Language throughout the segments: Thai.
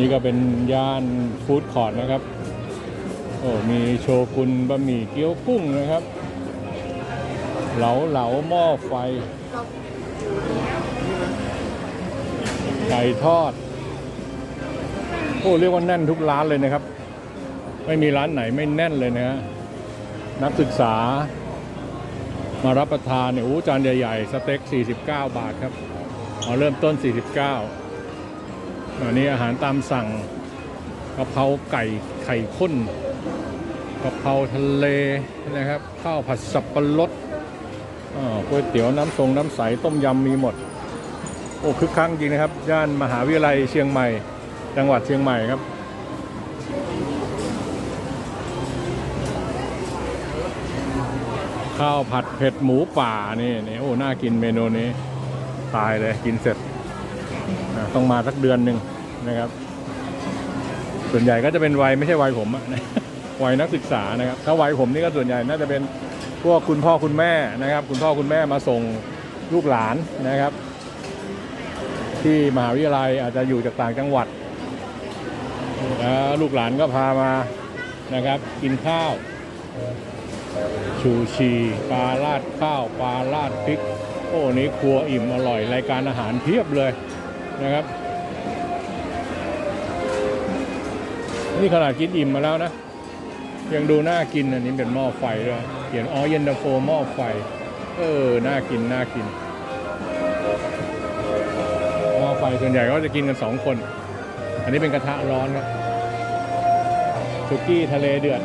นี่ก็เป็นย่านฟู้ดคอร์ทนะครับ โอ้มีโชกุนบะหมี่เกี๊ยวกุ้งนะครับ เหลาเหลาหม้อไฟ ไก่ทอด โอ้เรียกว่าแน่นทุกร้านเลยนะครับ ไม่มีร้านไหนไม่แน่นเลยนะฮะนักศึกษามารับประทานเนี่ยโอ้จานใหญ่ ๆ สเต็ก 49 บาทครับเอาเริ่มต้น 49 อันนี้อาหารตามสั่งกะเพราไก่ไข่ข้นกะเพราทะเลนะครับข้าวผัดสับปะรดอ่าก๋วยเตี๋ยวน้ำทรงน้ำใสต้มยำมีหมด โอ้คึกคักจริงนะครับย่านมหาวิทยาลัยเชียงใหม่ จังหวัดเชียงใหม่ครับข้าวผัดเผ็ดหมูป่านี่นี่โอ้น่ากินเมนูนี้ตายเลยกินเสร็จต้องมาสักเดือนหนึ่ง นะครับ ส่วนใหญ่ก็จะเป็นวัยไม่ใช่วัยผมอะวัยนักศึกษานะครับ ถ้าวัยผมนี่ก็ส่วนใหญ่น่าจะเป็นพวกคุณพ่อคุณแม่นะครับ คุณพ่อคุณแม่มาส่งลูกหลานนะครับ ที่มหาวิทยาลัยอาจจะอยู่จากต่างจังหวัดแล้วลูกหลานก็พามานะครับ กินข้าว ชูชีปลาราดข้าวปลาราดพริกโอ้นี้ครัวอิ่มอร่อย รายการอาหารเพียบเลยนะครับ นี่ขนาดกินอิ่มมาแล้วนะ ยังดูน่ากินอันนี้เป็นหม้อไฟด้วยเขียนอ๋อเย็นตาโฟหม้อไฟ เออ น่ากิน น่ากิน หม้อไฟส่วนใหญ่ก็จะกินกันสองคน อันนี้เป็นกระทะร้อนครับสุกี้ทะเลเดือด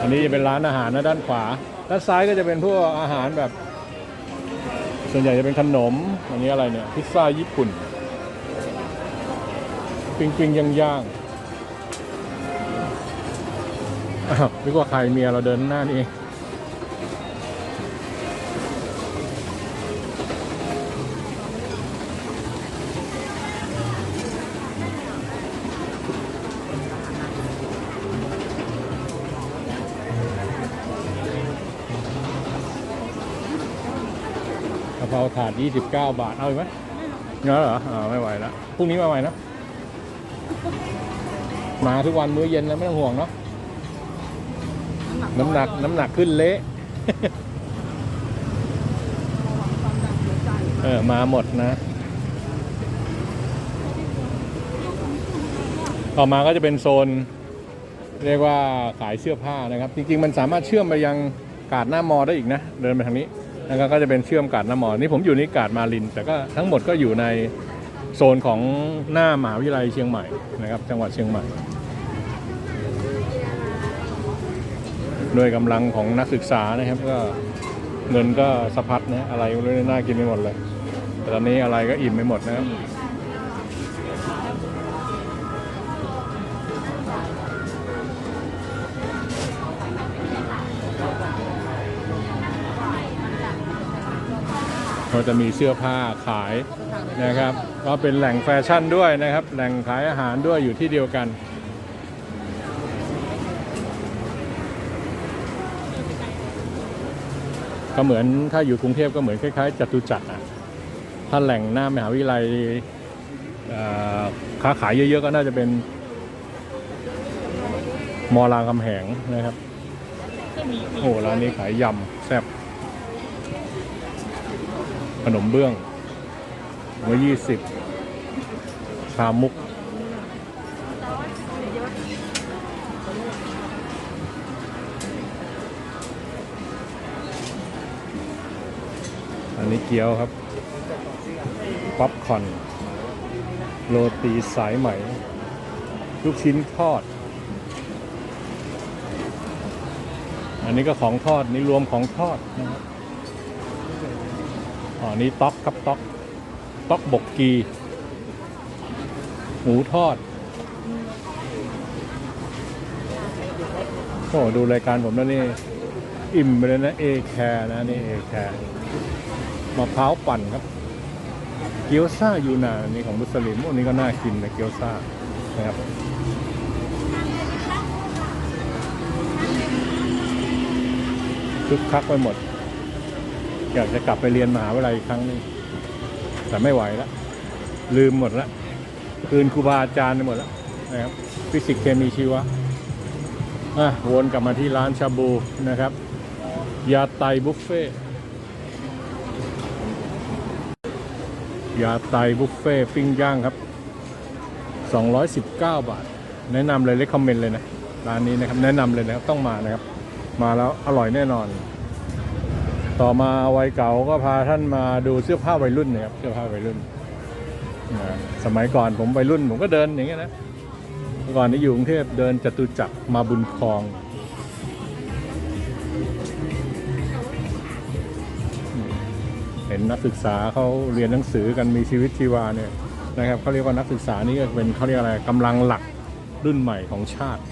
อันนี้จะเป็นร้านอาหารนะด้านขวา ด้านซ้ายก็จะเป็นพวกอาหารแบบ ส่วนใหญ่จะเป็นขนม อันนี้อะไรเนี่ย พิซซ่าญี่ปุ่น ปิ้งปิ้งย่างย่างอ้าวนึกว่าใครเมียเราเดินหน้านี่เองกะเพราถาด 29 บาท เอาอีกไหมเงาเหรออ่าไม่ไหวแล้วพรุ่งนี้มาใหม่นะ มาทุกวันมื้อเย็นแล้วไม่ต้องห่วงเนาะน้ำหนักน้ำหนักขึ้นเละเออมาหมดนะต่อมาก็จะเป็นโซน เรียกว่าขายเสื้อผ้านะครับ จริงๆ มันสามารถเชื่อมไปยังกาดหน้ามอได้อีกนะ เดินไปทางนี้แล้วก็จะเป็นเชื่อมกาดหน้ามอนี่ผมอยู่นี่กาดมาลิน แต่ก็ทั้งหมดก็อยู่ใน โซนของหน้ามหาวิทยาลัยเชียงใหม่นะครับ จังหวัดเชียงใหม่ ด้วยกำลังของนักศึกษานะครับก็เงินก็สะพัดนะอะไรก็เลยน่ากินไปหมดเลย แต่ตอนนี้อะไรก็อิ่มไปหมดนะครับ ก็จะมีเสื้อผ้าขายนะครับ ก็เป็นแหล่งแฟชั่นด้วยนะครับ แหล่งขายอาหารด้วยอยู่ที่เดียวกัน ก็เหมือนถ้าอยู่กรุงเทพก็เหมือนคล้ายๆจตุจักรอะถ้าแหล่งหน้ามหาวิทยาลัยค้าขายเยอะๆก็น่าจะเป็น มอรามคำแหงนะครับ โอ้ร้านนี้ขายยำแซ่บ นมเบื้องหัวยี่สิบชามุก อันนี้เกี๊ยวครับ ป๊อปคอน โรตีสายไหม ลูกชิ้นทอด อันนี้ก็ของทอด นี่รวมของทอดนะครับ อ๋อนี่ต๊อกครับต๊อกต๊อกบกกี หมูทอดโอ้ดูรายการผมแล้วนี่ อิ่มไปเลยนะเอแคร์นะนี่เอแคร์มะพร้าวปั่นครับ เกี๊ยวซ่ายูนานนนี้ของมุสลิมอ้นี่ก็น่ากินนะเกี๊ยวซ่านะครับคึกคักไปหมด อยากจะกลับไปเรียนมหาวิทยาลัยอีกครั้งหนึงแต่ไม่ไหวแล้วลืมหมดแล้วคืนครูบาอาจารย์หมดแล้วนะครับฟิสิกส์เคมีชีวะอะวนกลับมาที่ร้านชาบูนะครับ ยาไตบุฟเฟ่ยาไตบุฟเฟ่ปิ้งย่างครับ 219 บาท แนะนำเลยเลคคอมเมนต์เลยนะ ร้านนี้นะครับ แนะนำเลยนะครับ ต้องมานะครับ มาแล้วอร่อยแน่นอน ต่อมาวัยเก่าก็พาท่านมาดูเสื้อผ้าวัยรุ่นนะครับเสื้อผ้าวัยรุ่นนะสมัยก่อนผมวัยรุ่นผมก็เดินอย่างเงี้ยนะก่อนที่อยู่กรุงเทพเดินจตุจักรมาบุญคลองเห็นนักศึกษาเขาเรียนหนังสือกันมีชีวิตชีวาเนี่ยนะครับเขาเรียกว่านักศึกษานี่ก็เป็นเขาเรียกอะไรกำลังหลักรุ่นใหม่ของชาติ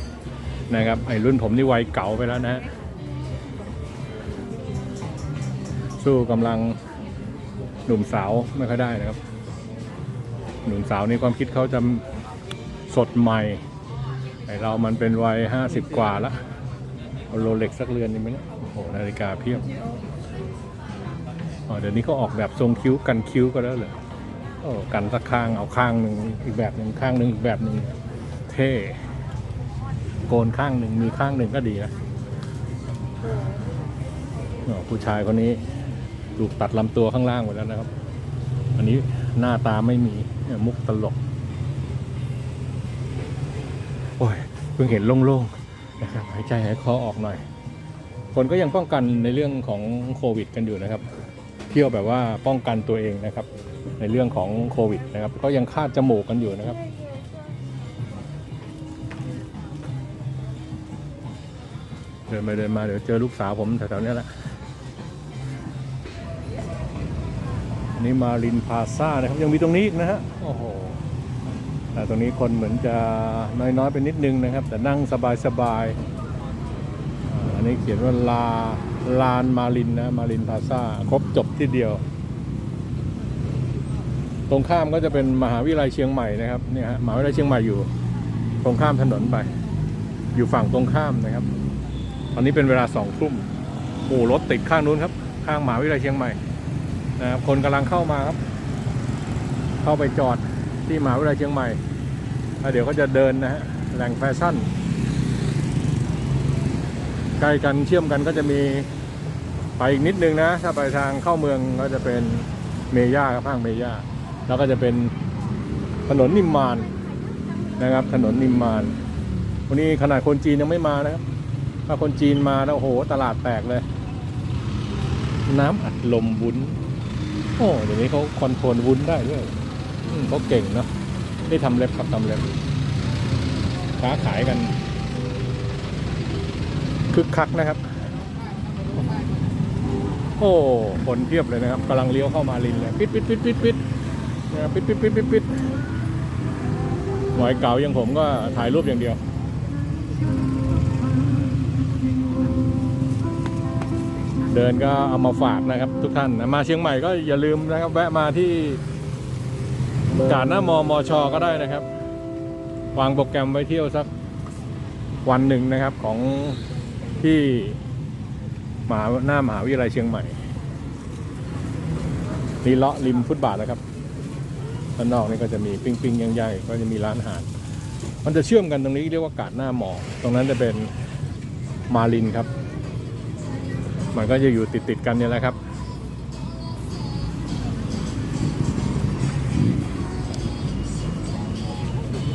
นะครับไอ้รุ่นผมนี่วัยเก่าไปแล้วนะ สู้กำลังหนุ่มสาวไม่ค่อยได้นะครับ หนุ่มสาวนี่ความคิดเขาจะสดใหม่ไอเรามันเป็นวัยห้าสิบกว่าแล้วเอาโรเล็กสักเรือนนี่ไหมเนี่ยโอ้โหนาฬิกาเพียบอ๋อเดี๋ยวนี้เขาออกแบบทรงคิ้วกันคิ้วก็แล้วเลยโอ้กันสักข้างเอาข้างหนึ่งอีกแบบหนึ่งข้างหนึ่งอีกแบบหนึ่งเท่โกนข้างหนึ่งมีข้างหนึ่งก็ดีนะอ๋อผู้ชายคนนี้ ถูกตัดลำตัวข้างล่างหมดแล้วนะครับ อันนี้หน้าตาไม่มีมุกตลก โอ้ยเพิ่งเห็นโล่งๆนะครับหายใจหายคอออกหน่อย คนก็ยังป้องกันในเรื่องของโควิด กันอยู่นะครับ เที่ยวแบบว่าป้องกันตัวเองนะครับ ในเรื่องของโควิดนะครับ ก็ยังคาดจมูกกันอยู่นะครับเดินไปเดินมาเดี๋ยวเจอลูกสาวผมแถวๆนี้แหละ นนี้มารินพาซ่านะครับยังมีตรงนี้อีกนะฮะโอ้โหแต่ตรงนี้คนเหมือนจะน้อยๆไปนิดนึงนะครับ แต่นั่งสบายๆอ่าอันนี้เขียนว่าลาลานมารินนะมารินพาซาครบจบที่เดียว ตรงข้ามก็จะเป็นมหาวิทยาลัยเชียงใหม่นะครับเนี่ยฮะมหาวิทยาลัยเชียงใหม่อยู่ ตรงข้ามถนนไป อยู่ฝั่งตรงข้ามนะครับตอนนี้เป็นเวลาสองทุ่มโอ้รถติดข้างนู้นครับ ข้างมหาวิทยาลัยเชียงใหม่ นะครับคนกำลังเข้ามาครับ เข้าไปจอดที่มหาวิทยาลัยเชียงใหม่แล้วเดี๋ยวก็จะเดินนะฮะแหล่งแฟชั่นใกล้กันเชื่อมกันก็จะมีไปอีกนิดนึงนะ ถ้าไปทางเข้าเมืองก็จะเป็นเมย่าครับห้างเมย่าแล้วก็จะเป็นถนนนิมมานนะครับ ถนนนิมมาน วันนี้ขนาดคนจีนยังไม่มานะครับ ถ้าคนจีนมาแล้วโอ้โหตลาดแตกเลย น้ำอัดลมวุ้น โอ้เดี๋ยวนี้เขาคอนโทรลวุ้นได้ด้วยเขาเก่งเนาะได้ทำเล็บครับทำเล็บค้าขายกันคึกคักนะครับ โอ้คนเพียบเลยนะครับกำลังเลี้ยวเข้ามาลินเลยปิดปิดปิดปิดปิดปิดปิดปิดปิดปิดหน่อยเก่าอย่างผมก็ถ่ายรูปอย่างเดียว เดินก็เอามาฝากนะครับ ทุกท่านนะมาเชียงใหม่ก็อย่าลืมนะครับ แวะมาที่กาดหน้ามอมอชอก็ได้นะครับ วางโปรแกรมไว้เที่ยวสักวันหนึ่งนะครับของที่มหาหน้ามหาวิทยาลัยเชียงใหม่นี่เลาะริมฟุตบาทนะครับด้านนอกนี่ก็จะมีปิ้งปิ้งย่างย่างก็จะมีร้านอาหาร มันจะเชื่อมกันตรงนี้เรียกว่ากาดหน้าหมอ ตรงนั้นจะเป็นมาลินครับ มันก็จะอยู่ติดติดๆกันเนี่ยแหละครับ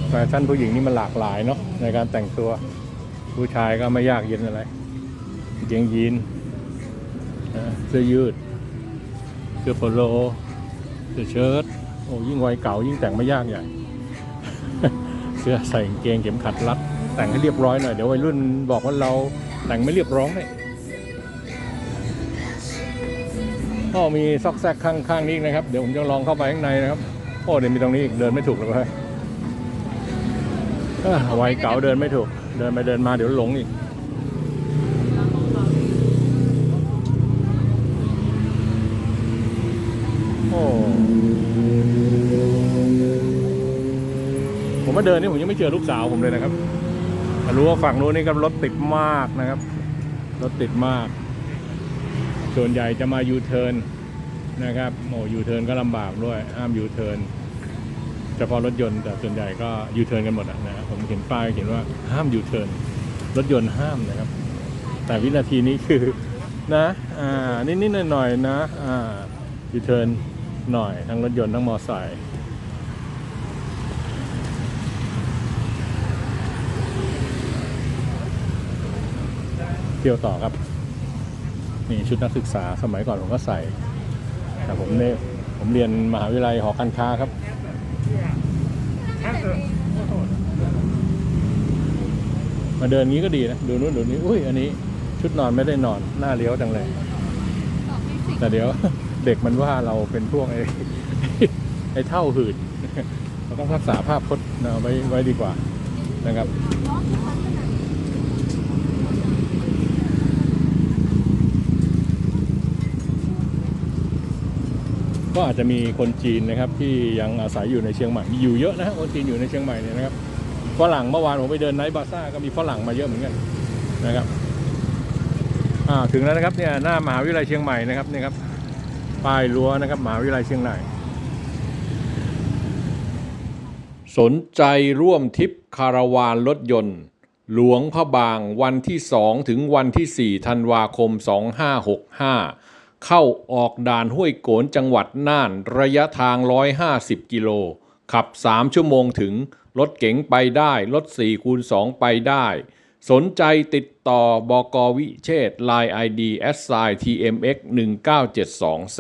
แฟชั่นผู้หญิงนี่มันหลากหลายเนาะในการแต่งตัวผู้ชายก็ไม่ยากเย็นอะไรกางเกงยีนเสื้อยืดเสื้อโปโลเสื้อเชิ้ตโอ้ยิ่งวัยเก่ายิ่งแต่งไม่ยากใหญ่เสื้อใส่กางเกงเข็มขัดรัดแต่งให้เรียบร้อยหน่อยเดี๋ยววัยรุ่นบอกว่าเราแต่งไม่เรียบร้อย ก็มีซอกแซกข้างข้างนี้นะครับ เดี๋ยวผมจะลองเข้าไปข้างในนะครับ โอ้เดี๋ยวมีตรงนี้อีกเดินไม่ถูกเลยเว้ยเอ้อวัยเก่าเดินไม่ถูก เดินไปเดินมาเดี๋ยวหลงอีกโอ้ผมมาเดินนี่ผมยังไม่เจอลูกสาวผมเลยนะครับรู้ว่าฝั่งนู้นนี่ก็รถติดมากนะครับ รถติดมาก ส่วนใหญ่จะมายูเทิร์นนะครับโอ้ยูเทิร์นก็ลำบากด้วยห้ามยูเทิร์นเฉพาะรถยนต์แต่ส่วนใหญ่ก็ยูเทิร์นกันหมดนะผมเห็นป้ายเขียนว่าห้ามยูเทิร์นรถยนต์ห้ามนะครับ แต่วินาทีนี้คือนะอ่านิดๆหน่อยๆนะอ่ายูเทิร์นหน่อยทั้งรถยนต์ทั้งมอไซค์เที่ยวต่อครับ นี่ชุดนักศึกษาสมัยก่อนผมก็ใส่ แต่ผมเนี่ยผมเรียนมหาวิทยาลัยหอการค้าครับ มาเดินงี้ก็ดีนะ ดูนู้นดูนี้ อุ้ย อันนี้ชุดนอนไม่ได้นอน หน้าเลี้ยวจังเลย แต่เดี๋ยวเด็กมันว่าเราเป็นพวกไอ้ไอ้เท่าหืดเราต้องรักษาภาพพจน์ไว้ไว้ดีกว่านะครับ ก็อาจจะมีคนจีนนะครับที่ยังอาศัยอยู่ในเชียงใหม่มีอยู่เยอะนะฮะคนจีนอยู่ในเชียงใหม่เนี่ยนะครับฝรั่งเมื่อวานผมไปเดินไนท์บาซ่าก็มีฝรั่งมาเยอะเหมือนกันนะครับอ่าถึงแล้วนะครับเนี่ยหน้ามหาวิทยาลัยเชียงใหม่นะครับนี่ครับป้ายรั้วนะครับมหาวิทยาลัยเชียงใหม่สนใจร่วมทริปคาราวานรถยนต์ หลวงพระบางวันที่ 2 ถึงวันที่ 4 ธันวาคม 2565 เข้าออกด่านห้วยโกนจังหวัดน่านระยะทาง 150 กิโล ขับ 3 ชั่วโมงถึง รถเก๋งไปได้ รถ4คูณ2ไปได้ สนใจติดต่อบกวิเชษ Line ID s i tmx 1972 z